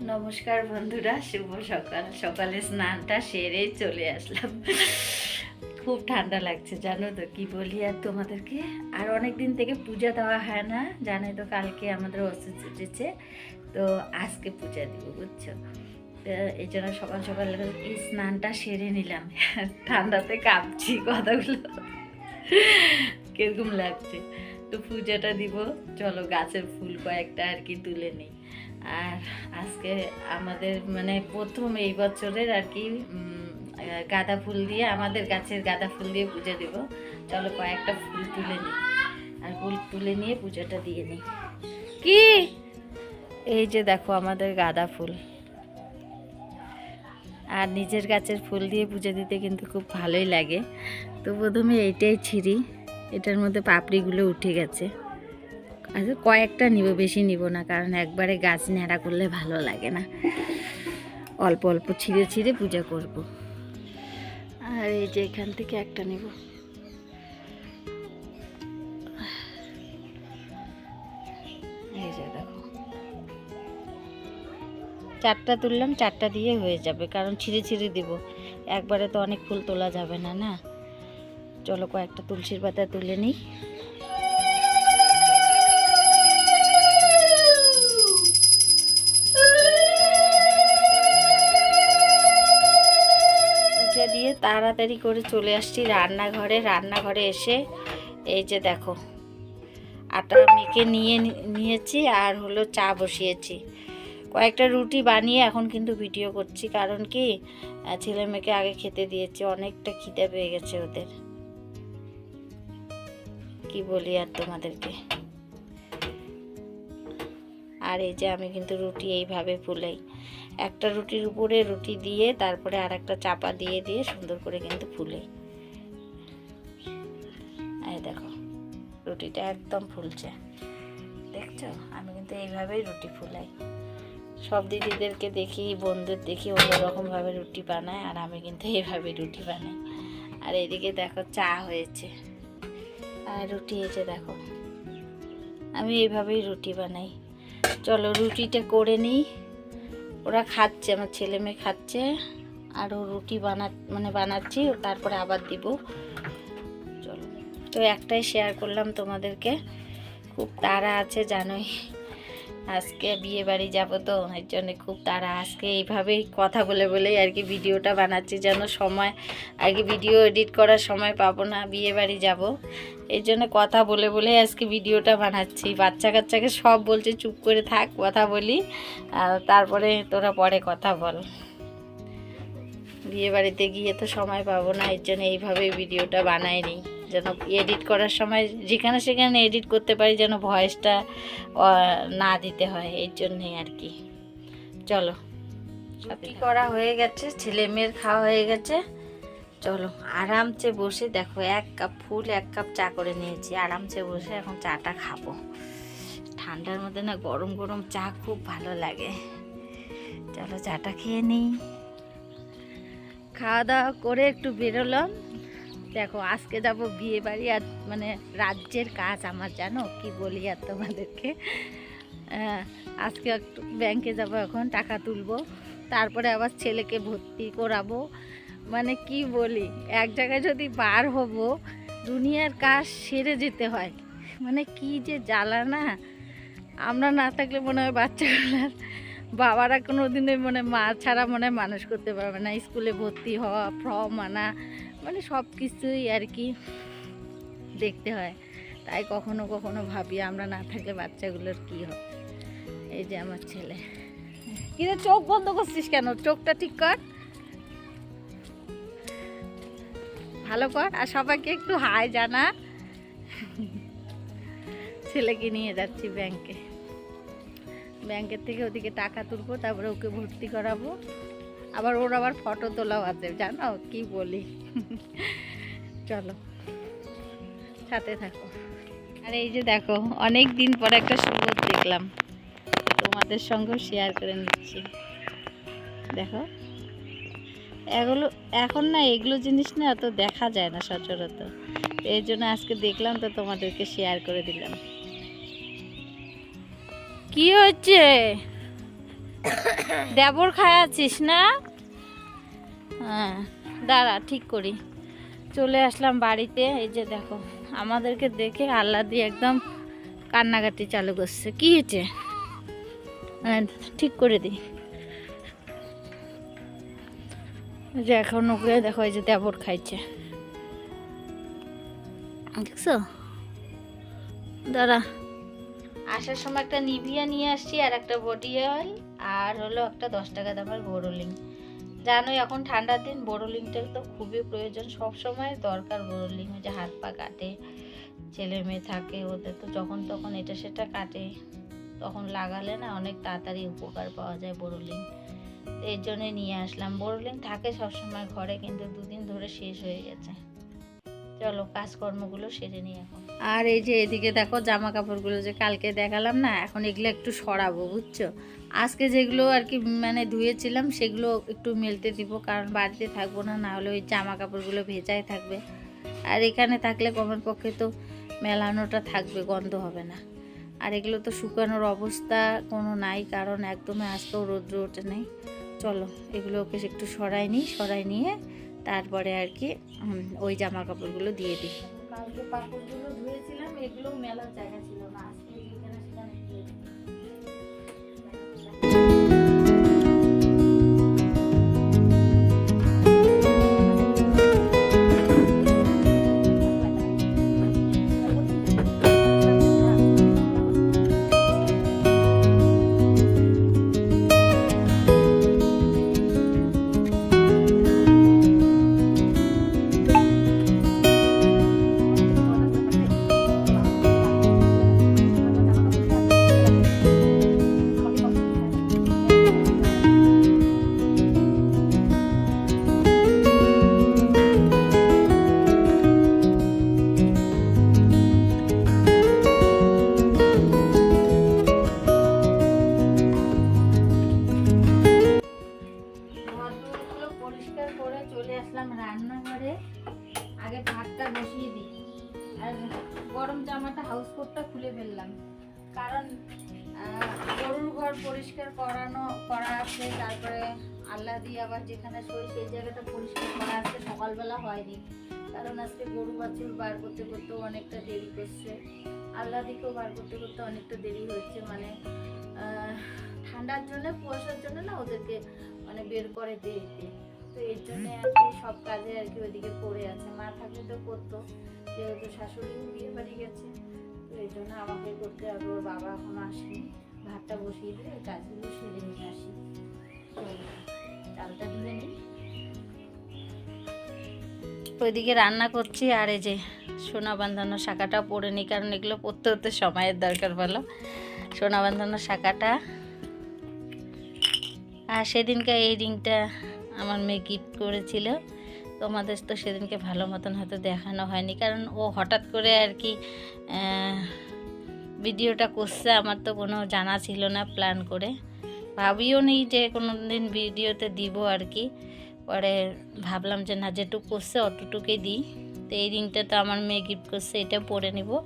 নমস্কার বন্ধুরা, শুভ সকাল। সকালে স্নানটা সেরে চলে আসলাম। খুব ঠান্ডা লাগছে, জানো তো কি বলি আর তোমাদেরকে? আর অনেক দিন থেকে পূজা দেওয়া হয় না জানে তো কালকে আমাদের অসুস্থ উঠেছে, তো আজকে পূজা দিব, বুঝছ? এই জন্য সকাল সকাল এই স্নানটা সেরে নিলাম। ঠান্ডাতে কাঁপছি কথাগুলো। কীরকম লাগছে? তো পূজাটা দিব, চলো গাছের ফুল কয়েকটা আর কি তুলে নিই। আর আজকে আমাদের মানে প্রথম এই বছরের আর কি গাঁদা ফুল দিয়ে আমাদের গাছের গাঁদা ফুল দিয়ে পুজো দেব। চলো কয়েকটা ফুল তুলে নিই। আর ফুল তুলে নিয়ে পুজোটা দিয়ে নিই। কি? এই যে দেখো আমাদের গাঁদা ফুল। আর নিজের গাছের ফুল দিয়ে পুজো দিতে কিন্তু খুব ভালোই লাগে। তো প্রথমে এইটাই ছিঁড়ি। এটার মধ্যে পাপড়িগুলো উঠে গেছে। কয়েকটা নিব বেশি নিব না কারণ একবারে গাছ ন্যাড়া করলে ভালো লাগে না। অল্প অল্প ছিঁড়ে ছিঁড়ে পূজা করব। আর এই যে এখান থেকে একটা নেব। এই যে দেখো। চারটা তুললাম চারটা দিয়ে হয়ে যাবে কারণ ছিঁড়ে ছিঁড়ে দিব। একবারে তো অনেক ফুল তোলা যাবে না না? চলো কয়েকটা তুলসীর পাতা তুলে নিই। তাড়াতাড়ি করে চলে আসছি রান্নাঘরে। রান্নাঘরে এসে এই যে দেখো, আটা মেখে নিয়ে নিয়েছি আর হলো চা বসিয়েছি। কয়েকটা রুটি বানিয়ে এখন কিন্তু ভিডিও করছি, কারণ কি ছেলে মেয়েকে আগে খেতে দিয়েছি, অনেকটা খিদে পেয়ে গেছে ওদের। কি বলি আর তোমাদেরকে? আর এই যে আমি কিন্তু রুটি এইভাবে ফুলাই। একটা রুটির উপরে রুটি দিয়ে, তারপরে আর একটা চাপা দিয়ে দিয়ে সুন্দর করে কিন্তু ফুলাই এই দেখো, রুটিটা একদম ফুলছে। দেখছ? আমি কিন্তু এইভাবেই রুটি ফুলাই। সব দিদিদেরকে দেখি, বন্ধুদের দেখি অন্যরকমভাবে রুটি বানায়, আর আমি কিন্তু এইভাবে রুটি বানাই। আর এদিকে দেখো, চা হয়েছে। আর রুটি এসে দেখো, আমি এইভাবেই রুটি বানাই। চলো রুটিটা করে নিই। ওরা খাচ্ছে, আমার ছেলে মেয়ে খাচ্ছে। আরও রুটি বানা মানে বানাচ্ছি তারপরে আবার দিব। চলো। তো একটাই শেয়ার করলাম তোমাদেরকে। খুব তাড়া আছে, জানোই। আজকে বিয়ে বাড়ি যাব তো, এর জন্য খুব তাড়া। আজকে এইভাবেই কথা বলে বলেই আর কি ভিডিওটা বানাচ্ছি, যেন সময় আর কি ভিডিও এডিট করার সময় পাবো না, বিয়ে বাড়ি যাব। এই জন্য কথা বলে বলে আজকে ভিডিওটা বানাচ্ছি। বাচ্চা কাচ্চাকে সব বলছে, চুপ করে থাক, কথা বলি, আর তারপরে তোরা পরে কথা বল। বিয়ে বাড়িতে গিয়ে তো সময় পাবো না, এর জন্য এইভাবেই ভিডিওটা বানাই নিই যেন এডিট করার সময় যেখানে সেখানে এডিট করতে পারি যেন ভয়েসটা না দিতে হয় এর জন্যই আর কি। চলো সবই করা হয়ে গেছে, ছেলে মেয়ের খাওয়া হয়ে গেছে। চলো, আরামসে বসে দেখো, এক কাপ ফুল, এক কাপ চা করে নিয়েছি। আরামসে বসে এখন চাটা খাব। ঠান্ডার মধ্যে না গরম গরম চা খুব ভালো লাগে। চলো, চাটা খেয়ে নিই। খাওয়া দাওয়া করে একটু বেরোলাম। দেখো, আজকে যাব বিয়ে বাড়ি আর মানে রাজ্যের কাজ আমার, জানো? কি বলি আর তোমাদেরকে? আজকে একটু ব্যাংকে যাব এখন, টাকা তুলবো। তারপরে আবার ছেলেকে ভর্তি করাবো। মানে কি বলি, এক জায়গায় যদি বার হব, দুনিয়ার কাজ সেরে যেতে হয়। মানে কি যে জ্বালা না? আমরা না থাকলে মনে হয় বাচ্চাগুলার বাবারা কোনো দিনে মানে মা ছাড়া মনে মানুষ করতে পারবে না। স্কুলে ভর্তি হওয়া, ফর্ম আনা মানে সব কিছুই আর কি দেখতে হয়। তাই কখনো কখনো ভাবি আমরা না থাকলে বাচ্চাগুলোর কি হবে? এই যে আমার ছেলে। কিন্তু চোখ বন্ধ করছিস কেন? চোখটা ঠিক কর। ভালো কর, আর সবাইকে একটু হাই জানা। ছেলেকে নিয়ে যাচ্ছি ব্যাংকে। ব্যাংকের থেকে ওদিকে টাকা তুলবো, তারপরে ওকে ভর্তি করাবো। আবার ওর আবার ফটো তোলাও আছে, জানো? কি বলি? চলো, সাথে থাকো। আর এই যে দেখো, অনেক দিন পর একটা সুবোধ দেখলাম। তোমাদের সঙ্গেও শেয়ার করে নিচ্ছি। দেখো, এগুলো, এখন না এগুলো জিনিস না অত দেখা যায় না সচরাচর। এই জন্য আজকে দেখলাম তো তোমাদেরকে শেয়ার করে দিলাম। কি হচ্ছে? দেবর খায় আছিস না? হ্যাঁ দাঁড়া ঠিক করি। চলে আসলাম বাড়িতে এই যে দেখো আমাদেরকে দেখে আল্লাহ দিয়ে একদম কান্নাকাটি চালু করছে। কি হয়েছে? হ্যাঁ, ঠিক করে দিই। যে এখন ওকে দেখো এই যে দেবর খাইছে। দেখছ? দাঁড়া। আসার সময় একটা নিভিয়া নিয়ে আসছি আর একটা বডি অয়েল আর হলো একটা দশ টাকা দামের বোরোলিং জানো, এখন ঠান্ডার দিন বোরোলিংটার তো খুবই প্রয়োজন। সব সময় দরকার বোরোলিং যে হাত পা কাটে, ছেলে মেয়ে থাকে, ওদের তো যখন তখন এটা সেটা কাটে। তখন লাগালে না অনেক তাড়াতাড়ি উপকার পাওয়া যায় বোরোলিং এর জন্য নিয়ে আসলাম। বোরোলিং থাকে সবসময় ঘরে, কিন্তু দুদিন ধরে শেষ হয়ে গেছে। চলো কাজকর্মগুলো সেরে নিই এখন। আর এই যে এদিকে দেখো জামা কাপড়গুলো যে কালকে দেখালাম না, এখন এগুলো একটু সরাবো, বুঝছ? আজকে যেগুলো আর কি মানে ধুয়েছিলাম, সেগুলো একটু মেলতে দিব, কারণ বাড়িতে থাকব না না হলে ওই জামা কাপড়গুলো ভেজাই থাকবে। আর এখানে থাকলে কমের পক্ষে তো মেলানোটা থাকবে, গন্ধ হবে না। আর এগুলো তো শুকানোর অবস্থা কোনো নাই, কারণ একদমই আজকেও রৌদ্র ওঠে নেই। চলো, এগুলোকে একটু সরাই নিই, সরাই নিয়ে তারপরে আর কি ওই জামা কাপড়গুলো দিয়ে দিই। কালকে কাপড়গুলো ধুয়েছিলাম, এগুলো মেলার জায়গা ছিল না। যেখানে শোই সেই জায়গাটা পরিষ্কার করা আছে সকালবেলা হয়নি। কারণ আজকে গরু বাছুর বার করতে করতে অনেকটা দেরি করছে। আল্লাহ দিকেও বার করতে করতে অনেকটা দেরি হচ্ছে মানে ঠান্ডার জন্য, কুয়াশার জন্য না ওদেরকে মানে বের করে দেরিতে। তো এর জন্যে আর কি সব কাজে আর কি ওইদিকে পড়ে আছে। মা থাকলে তো করতো, যেহেতু শাশুড়িও বিয়ে বাড়ি গেছে, তো এই জন্য আমাকে করতে হবে। ওর বাবা এখনও আসেনি। ভাতটা বসিয়ে দিয়ে কাজগুলো সেরে নিয়ে আসি। ধুয়ে নিই। ওইদিকে রান্না করছি আর এই যে সোনা বাঁধানো শাখাটা পরে নিই, কারণ এগুলো পরতে হতে সময়ের দরকার, বলো? সোনা বাঁধানো শাখাটা। আর সেদিনকে এই রিংটা আমার মেয়ে গিফট করেছিল। তোমাদের তো সেদিনকে ভালো মতন হয়তো দেখানো হয়নি, কারণ ও হঠাৎ করে আর কি ভিডিওটা করছে, আমার তো কোনো জানা ছিল না প্ল্যান করে। ভাবিও নেই যে কোনো দিন ভিডিওতে দিব আর কি। পরে ভাবলাম যে না, যেটুকু করছে অতটুকুই দিই। তো এই রিংটা তো আমার মেয়ে গিফট করছে, এটা পরে নিব।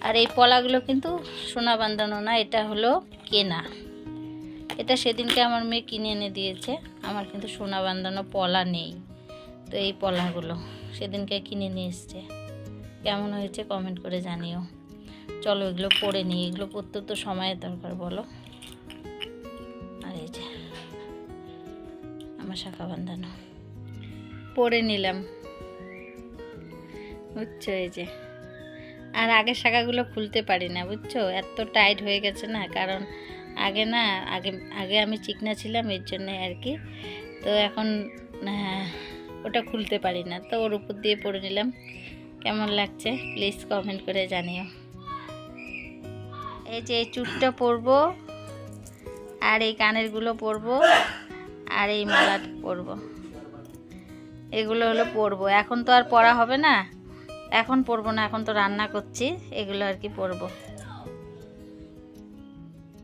আর এই পলাগুলো কিন্তু সোনা বাঁধানো না, এটা হলো কেনা। এটা সেদিনকে আমার মেয়ে কিনে এনে দিয়েছে। আমার কিন্তু সোনা বান্ধানো পলা নেই। তো এই পলাগুলো সেদিনকে কিনে নিয়ে এসছে। কেমন হয়েছে কমেন্ট করে জানিও। চলো এগুলো পরে নিই। এগুলো পরতে তো সময়ের দরকার, বলো। শাখা বাঁধানো। পরে নিলাম। বুঝছ এই যে। আর আগের শাখাগুলো খুলতে পারি না বুঝছ? এত টাইট হয়ে গেছে না কারণ আগে না আগে আগে আমি চিকনা ছিলাম এর জন্য আর কি। তো এখন আহ, ওটা খুলতে পারি না। তো ওর উপর দিয়ে পরে নিলাম। কেমন লাগছে? প্লিজ কমেন্ট করে জানিও। এই যে এই চুটটা পরবো আর এই কানেরগুলো পরবো। আর এই মালা পরবো। এগুলো হলো পরবো। এখন তো আর পরা হবে না। এখন পরবো না এখন তো রান্না করছি। এগুলো আর কি পরবো।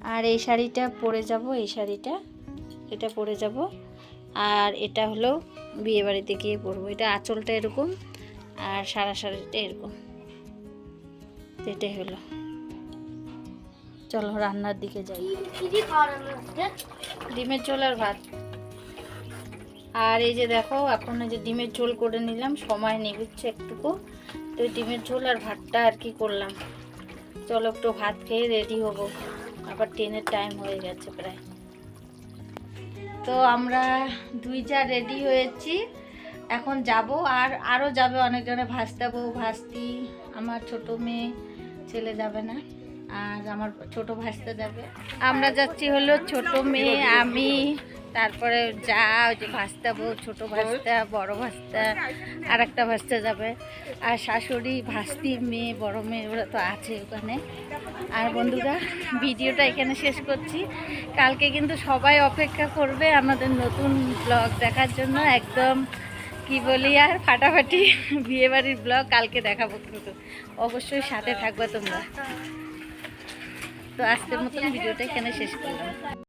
আর এই শাড়িটা পরে যাব এই শাড়িটা। এটা পরে যাব। আর এটা হলো বিয়ে বাড়িতে গিয়ে পরবো। এটা আঁচলটা এরকম আর সারা শাড়িটা এরকম। এটাই হলো। চলো রান্নার দিকে যাই। ডিমের ঝোল আর ভাত। আর এই যে দেখো, এখন এই যে ডিমের ঝোল করে নিলাম, সময় নেই বুঝছে একটুকু। তো ডিমের ঝোল আর ভাতটা আর কি করলাম? চলো একটু ভাত খেয়ে রেডি হব। আবার ট্রেনের টাইম হয়ে গেছে প্রায়। তো আমরা দুই চা রেডি হয়েছি। এখন যাব, আর আরও যাবে অনেকজনে, ভাসতে বউ, ভাস্তি, আমার ছোট মেয়ে, ছেলে যাবে না, আর আমার ছোট ভাসতে যাবে। আমরা যাচ্ছি হলো ছোট মেয়ে, আমি তারপরে যা ওই যে ভাস্তা বউ, ছোটো ভাস্তা, বড় ভাস্তা আর একটা ভাস্তা যাবে। আর শাশুড়ি, ভাস্তি, মেয়ে, বড় মেয়ে, ওরা তো আছে ওখানে। আর বন্ধুরা, ভিডিওটা এখানে শেষ করছি। কালকে কিন্তু সবাই অপেক্ষা করবে আমাদের নতুন ব্লগ দেখার জন্য। একদম কি বলি আর, ফাটাফাটি বিয়েবাড়ির ব্লগ কালকে দেখাবো কিন্তু। অবশ্যই সাথে থাকবে তোমরা। তো আজকের মতন ভিডিওটা এখানে শেষ করলাম।